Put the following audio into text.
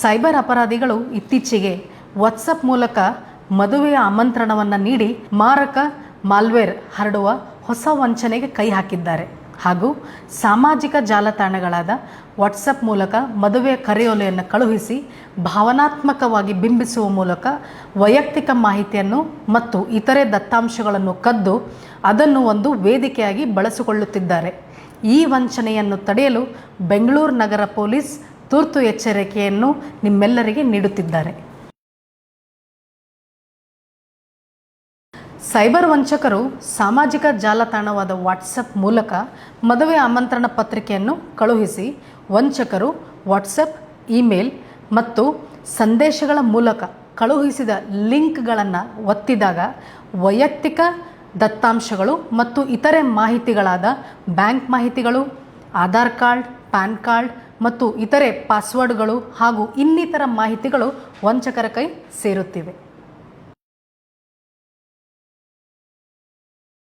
Cyber ಅಪರಾಧಿಗಳು ಇತ್ತೀಚೆಗೆ WhatsApp ಮೂಲಕ ಮದುವೆಯ ಆಮಂತ್ರಣವನ್ನು ನೀಡಿ ಮಾರಕ ಮಾಲ್ವೇರ್ ಹರಡುವ ಹೊಸ ವಂಚನೆಗೆ ಕೈ ಹಾಕಿದ್ದಾರೆ. ಹಾಗೂ ಸಾಮಾಜಿಕ ಜಾಲತಾಣಗಳಾದ ವಾಟ್ಸಪ್ ಮೂಲಕ ಮದುವೆಯ ಕರೆಯೋಲೆಯನ್ನು ಕಳುಹಿಸಿ ಭಾವನಾತ್ಮಕವಾಗಿ ಬಿಂಬಿಸುವ ಮೂಲಕ ವೈಯಕ್ತಿಕ ಮಾಹಿತಿಯನ್ನು ಮತ್ತು ಇತರೆ ದತ್ತಾಂಶಗಳನ್ನು ಕದ್ದು ಅದನ್ನು ಒಂದು ವೇದಿಕೆಯಾಗಿ ಬಳಸಿಕೊಳ್ಳುತ್ತಿದ್ದಾರೆ. ಈ ವಂಚನೆಯನ್ನು ತಡೆಯಲು ಬೆಂಗಳೂರು ನಗರ ಪೊಲೀಸ್ ತುರ್ತು ಎಚ್ಚರಿಕೆಯನ್ನು ನಿಮ್ಮೆಲ್ಲರಿಗೆ ನೀಡುತ್ತಿದ್ದಾರೆ. ಸೈಬರ್ ವಂಚಕರು ಸಾಮಾಜಿಕ ಜಾಲತಾಣವಾದ ವಾಟ್ಸಪ್ ಮೂಲಕ ಮದುವೆ ಆಮಂತ್ರಣ ಪತ್ರಿಕೆಯನ್ನು ಕಳುಹಿಸಿ ವಂಚಕರು ವಾಟ್ಸಪ್ ಇಮೇಲ್ ಮತ್ತು ಸಂದೇಶಗಳ ಮೂಲಕ ಕಳುಹಿಸಿದ ಲಿಂಕ್ಗಳನ್ನು ಒತ್ತಿದಾಗ ವೈಯಕ್ತಿಕ ದತ್ತಾಂಶಗಳು ಮತ್ತು ಇತರೆ ಮಾಹಿತಿಗಳಾದ ಬ್ಯಾಂಕ್ ಮಾಹಿತಿಗಳು, ಆಧಾರ್ ಕಾರ್ಡ್ ಪ್ಯಾನ್ ಕಾರ್ಡ್ ಮತ್ತು ಇತರೆ ಪಾಸ್ವರ್ಡ್ಗಳು ಹಾಗೂ ಇನ್ನಿತರ ಮಾಹಿತಿಗಳು ವಂಚಕರ ಕೈ ಸೇರುತ್ತಿವೆ.